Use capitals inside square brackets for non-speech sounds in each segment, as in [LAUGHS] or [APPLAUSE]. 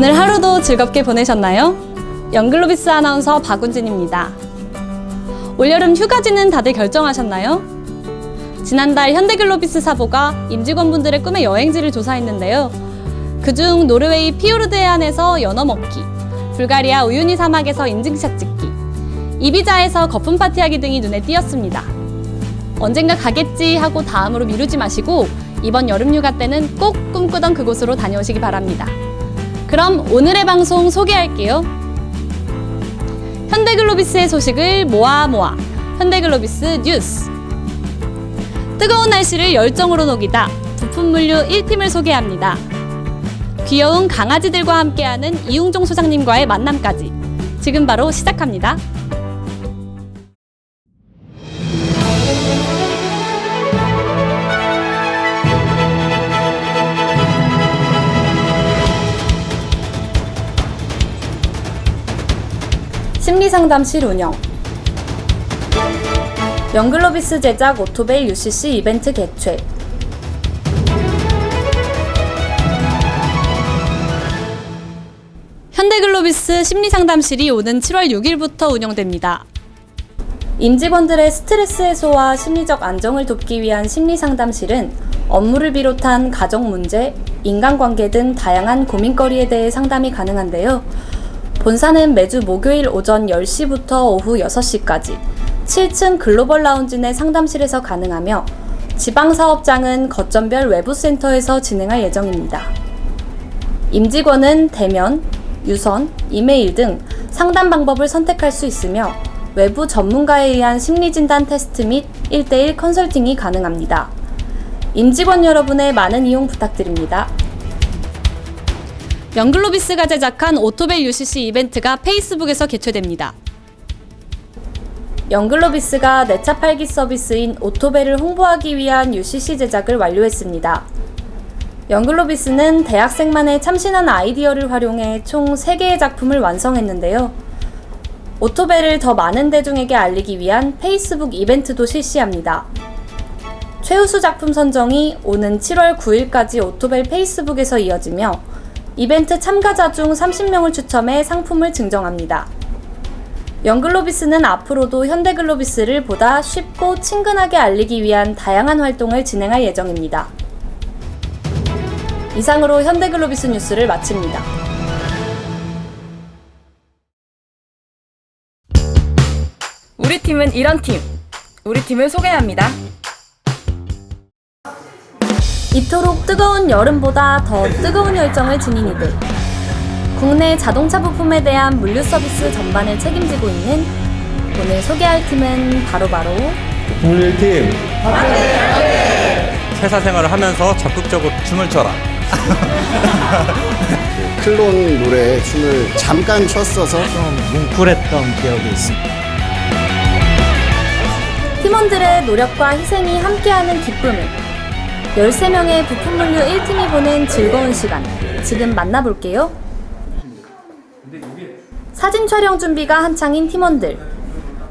오늘 하루도 즐겁게 보내셨나요? 영글로비스 아나운서 박운진입니다. 올여름 휴가지는 다들 결정하셨나요? 지난달 현대글로비스 사보가 임직원분들의 꿈의 여행지를 조사했는데요. 그중 노르웨이 피오르드 해안에서 연어 먹기, 불가리아 우유니 사막에서 인증샷 찍기, 이비자에서 거품 파티하기 등이 눈에 띄었습니다. 언젠가 가겠지 하고 다음으로 미루지 마시고 이번 여름 휴가 때는 꼭 꿈꾸던 그곳으로 다녀오시기 바랍니다. 그럼 오늘의 방송 소개할게요. 현대글로비스의 소식을 모아 모아 현대글로비스 뉴스 뜨거운 날씨를 열정으로 녹이다 부품 물류 1팀을 소개합니다. 귀여운 강아지들과 함께하는 이웅종 소장님과의 만남까지 지금 바로 시작합니다. 심리상담실 운영 영글로비스 제작 오토벨 UCC 이벤트 개최 현대글로비스 심리상담실이 오는 7월 6일부터 운영됩니다. 임직원들의 스트레스 해소와 심리적 안정을 돕기 위한 심리상담실은 업무를 비롯한 가정 문제, 인간관계 등 다양한 고민거리에 대해 상담이 가능한데요. 본사는 매주 목요일 오전 10시부터 오후 6시까지 7층 글로벌 라운지 내 상담실에서 가능하며 지방 사업장은 거점별 외부센터에서 진행할 예정입니다. 임직원은 대면, 유선, 이메일 등 상담 방법을 선택할 수 있으며 외부 전문가에 의한 심리진단 테스트 및 1대1 컨설팅이 가능합니다. 임직원 여러분의 많은 이용 부탁드립니다. 영글로비스가 제작한 오토벨 UCC 이벤트가 페이스북에서 개최됩니다. 영글로비스가 내차 팔기 서비스인 오토벨을 홍보하기 위한 UCC 제작을 완료했습니다. 영글로비스는 대학생만의 참신한 아이디어를 활용해 총 3개의 작품을 완성했는데요. 오토벨을 더 많은 대중에게 알리기 위한 페이스북 이벤트도 실시합니다. 최우수 작품 선정이 오는 7월 9일까지 오토벨 페이스북에서 이어지며 이벤트 참가자 중 30명을 추첨해 상품을 증정합니다. 영글로비스는 앞으로도 현대글로비스를 보다 쉽고 친근하게 알리기 위한 다양한 활동을 진행할 예정입니다. 이상으로 현대글로비스 뉴스를 마칩니다. 우리 팀은 이런 팀. 우리 팀을 소개합니다. 이토록 뜨거운 여름보다 더 뜨거운 열정을 지닌 이들. 국내 자동차 부품에 대한 물류 서비스 전반을 책임지고 있는 오늘 소개할 팀은 바로바로 물팀 회사 생활을 하면서 적극적으로 춤을 춰라. [LAUGHS] 클론 노래에 춤을 잠깐 췄어서 뭉클했던 기억이 있습니다. 팀원들의 노력과 희생이 함께하는 기쁨을 13명의 부품 물류 1팀이 보낸 즐거운 시간 지금 만나볼게요. 사진 촬영 준비가 한창인 팀원들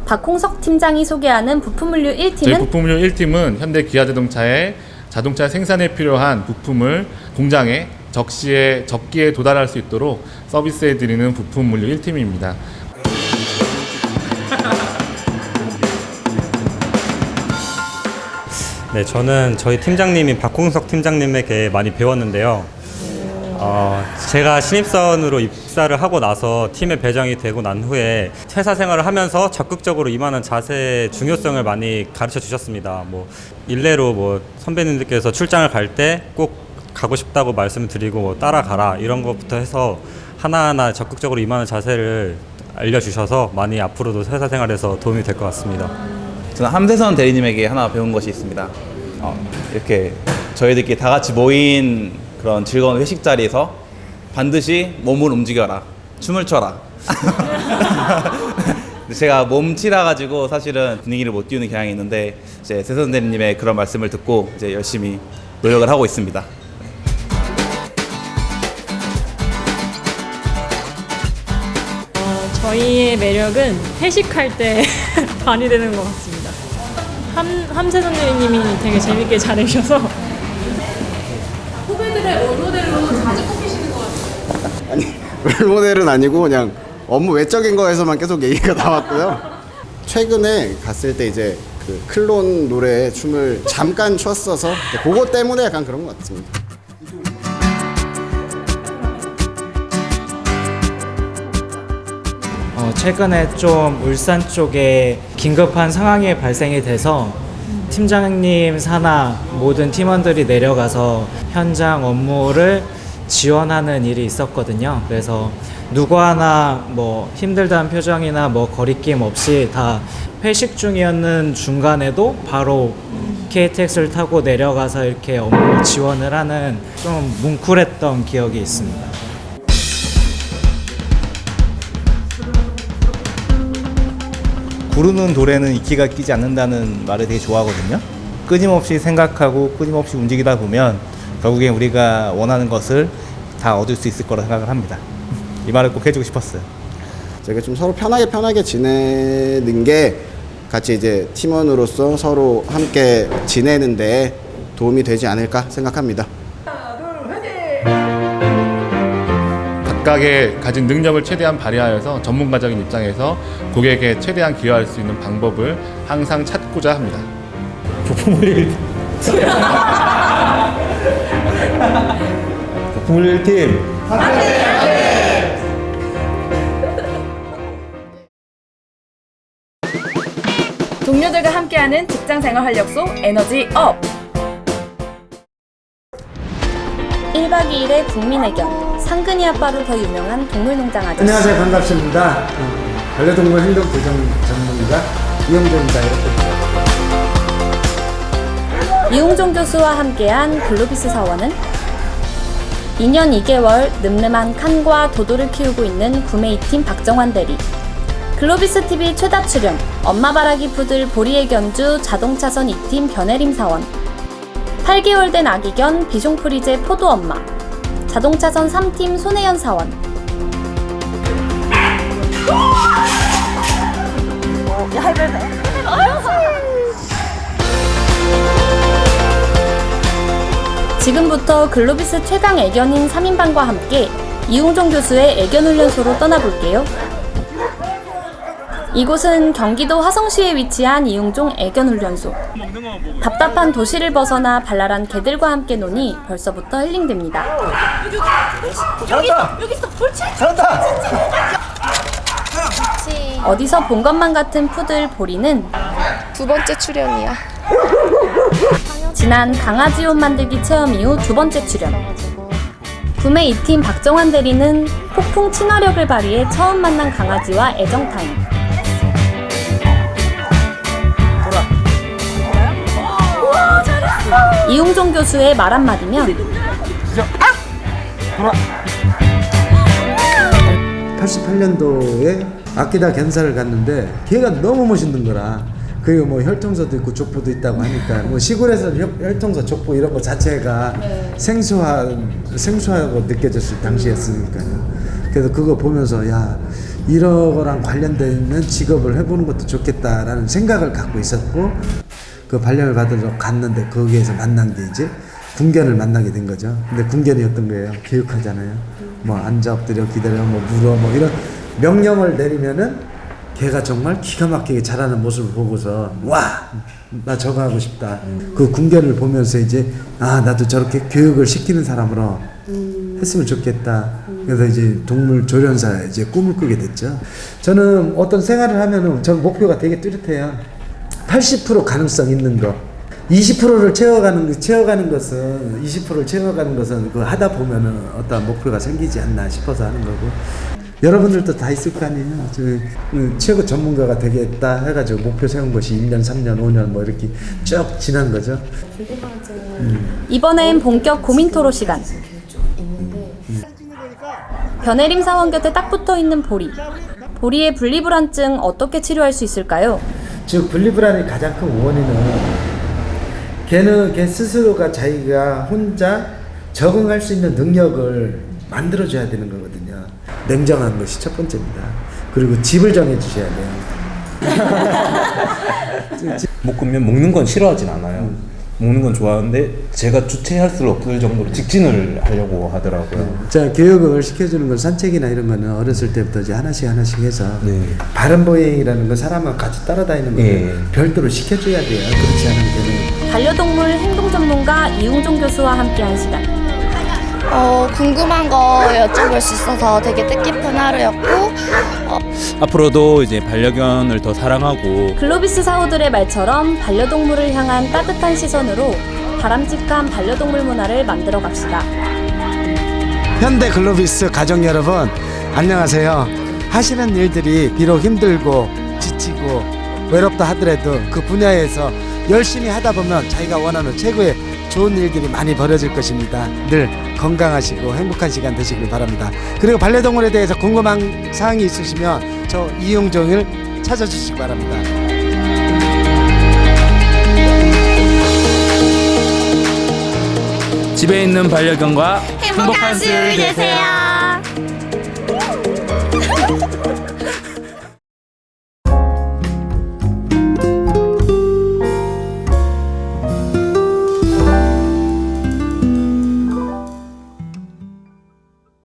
박홍석 팀장이 소개하는 부품 물류 저희 1팀은 부품료 1팀은 현대 기아자동차의 자동차 생산에 필요한 부품을 공장에 적시에 적기에 도달할 수 있도록 서비스해 드리는 부품 물류 1팀입니다. 네, 저는 저희 팀장님인 박홍석 팀장님에게 많이 배웠는데요. 어, 제가 신입사원으로 입사를 하고 나서 팀에 배정이 되고 난 후에 회사 생활을 하면서 적극적으로 임하는 자세의 중요성을 많이 가르쳐 주셨습니다. 뭐 일례로 뭐 선배님들께서 출장을 갈 때 꼭 가고 싶다고 말씀을 드리고 뭐 따라가라 이런 것부터 해서 하나하나 적극적으로 임하는 자세를 알려주셔서 많이 앞으로도 회사 생활에서 도움이 될 것 같습니다. 저는 함대선 대리님에게 하나 배운 것이 있습니다. 어, 이렇게 저희들끼리 다 같이 모인 그런 즐거운 회식 자리에서 반드시 몸을 움직여라. 춤을 춰라. [LAUGHS] 제가 몸치라 가지고 사실은 분위기를 못 띄우는 경향이 있는데 이제 세선 대리님의 그런 말씀을 듣고 이제 열심히 노력을 하고 있습니다. 저희의 매력은 회식할 때 [LAUGHS] 발휘되는 것 같습니다. 함, 함세선 대리님이 되게 재밌게 잘 해주셔서 아니 [LAUGHS] 롤모델은 아니고 그냥 업무 외적인 거에서만 계속 얘기가 나왔고요. 최근에 갔을 때 이제 그 클론 노래 춤을 잠깐 췄어서 그거 때문에 약간 그런 것 같습니다. 최근에 좀 울산 쪽에 긴급한 상황이 발생이 돼서 팀장님 산하 모든 팀원들이 내려가서 현장 업무를 지원하는 일이 있었거든요. 그래서 누구 하나 뭐 힘들다는 표정이나 뭐 거리낌 없이 다 회식 중이었는 중간에도 바로 KTX를 타고 내려가서 이렇게 업무 지원을 하는 좀 뭉클했던 기억이 있습니다. 구르는 돌에는 이끼가 끼지 않는다는 말을 되게 좋아하거든요. 끊임없이 생각하고 끊임없이 움직이다 보면 결국엔 우리가 원하는 것을 다 얻을 수 있을 거라 생각을 합니다. 이 말을 꼭 해주고 싶었어요. 되게 좀 서로 편하게 편하게 지내는 게 같이 이제 팀원으로서 서로 함께 지내는데 도움이 되지 않을까 생각합니다. 각각의 가진 능력을 최대한 발휘하여서 전문가적인 입장에서 고객에게 최대한 기여할 수 있는 방법을 항상 찾고자 합니다. 부품을 [LAUGHS] 부품을 1팀 동료들과 함께하는 직장생활 활력소 에너지 업! 1박 2일의 국민의견 상근이 아빠로 더 유명한 동물농장 아저씨. 안녕하세요. 반갑습니다. 어, 반려동물 행동 교정 전문가 이영조입니다. 이렇게 이용종 교수와 함께한 글로비스 사원은 2년 2개월 늠름한 칸과 도도를 키우고 있는 구메이팀 박정환 대리. 글로비스 TV 최다 출연 엄마 바라기 푸들 보리의 견주 자동차선 2팀 변혜림 사원. 8개월 된 아기견 비숑프리제 포도 엄마 자동차선 3팀 손혜연 사원 지금부터 글로비스 최강 애견인 3인방과 함께 이웅종 교수의 애견 훈련소로 떠나볼게요. 이곳은 경기도 화성시에 위치한 이웅종 애견 훈련소. 답답한 도시를 벗어나 발랄한 개들과 함께 노니 벌써부터 힐링됩니다. 어디서 본 것만 같은 푸들 보리는 두 번째 출연이야. 지난 강아지 옷 만들기 체험 이후 두 번째 출연. 구매 2팀 박정환 대리는 폭풍 친화력을 발휘해 처음 만난 강아지와 애정 타임. 이용종 교수의 말 한마디면 88년도에 아끼다 견사를 갔는데 걔가 너무 멋있는 거라. 그리고 뭐 혈통소도 있고 족보도 있다고 하니까 뭐 시골에서 혈, 혈통소 족보 이런 거 자체가 생소한 생소하고 느껴졌을 당시였으니까요. 그래서 그거 보면서 야 이런 거랑 관련돼 있는 직업을 해보는 것도 좋겠다라는 생각을 갖고 있었고 그 발령을 받으러 갔는데 거기에서 만난 게 이제 군견을 만나게 된 거죠. 근데 어떤 거예요? 교육하잖아요. 뭐 앉아 엎드려 기다려 뭐 물어 뭐 이런 명령을 내리면은 걔가 정말 기가 막히게 잘하는 모습을 보고서 와 나 저거 하고 싶다. 그 군견을 보면서 이제 아 나도 저렇게 교육을 시키는 사람으로 했으면 좋겠다. 그래서 이제 동물 조련사 이제 꿈을 꾸게 됐죠. 저는 어떤 생활을 하면은 전 목표가 되게 뚜렷해요. 80% 가능성 있는 거. 20%를 채워가는 채워가는 것은 20%를 채워가는 것은 그 하다 보면은 어떤 목표가 생기지 않나 싶어서 하는 거고 여러분들도 다 있을 거 아니에요. 저, 그 최고 전문가가 되겠다 해가지고 목표 세운 것이 1년, 3년, 5년 뭐 이렇게 쭉 지난 거죠. 이번엔 본격 고민 토로 시간. 변혜림 사원 곁에 딱 붙어 있는 보리. 보리의 분리불안증 어떻게 치료할 수 있을까요? 즉 분리불안의 가장 큰 원인은 걔는 걔 스스로가 자기가 혼자 적응할 수 있는 능력을 만들어줘야 되는 거거든요. 냉정한 것이 첫 번째입니다. 그리고 집을 정해주셔야 돼요. [LAUGHS] 볶으면 먹는 건 싫어하진 않아요. 먹는 건 좋아하는데 제가 주체할 수 없을 정도로 직진을 하려고 하더라고요. 자 교육을 시켜주는 건 산책이나 이런 거는 어렸을 때부터 이제 하나씩 하나씩 해서 네. 바른 보행이라는 건 사람과 같이 따라다니는 거는 예. 별도로 시켜줘야 돼요. 그렇지 않으면 걔는 반려동물 행동 전문가 이웅종 교수와 함께한 시간. 어, 궁금한 거 여쭤볼 수 있어서 되게 뜻깊은 하루였고 앞으로도 이제 반려견을 더 사랑하고 글로비스 사우들의 말처럼 반려동물을 향한 따뜻한 시선으로 바람직한 반려동물 문화를 만들어 갑시다. 현대 글로비스 가족 여러분 안녕하세요. 하시는 일들이 비록 힘들고 지치고 외롭다 하더라도 그 분야에서 열심히 하다 보면 자기가 원하는 최고의 좋은 일들이 많이 벌어질 것입니다. 늘 건강하시고 행복한 시간 되시길 바랍니다. 그리고 반려동물에 대해서 궁금한 사항이 있으시면 저 이용종을 찾아주시기 바랍니다. 집에 있는 반려견과 행복한 수요일 되세요.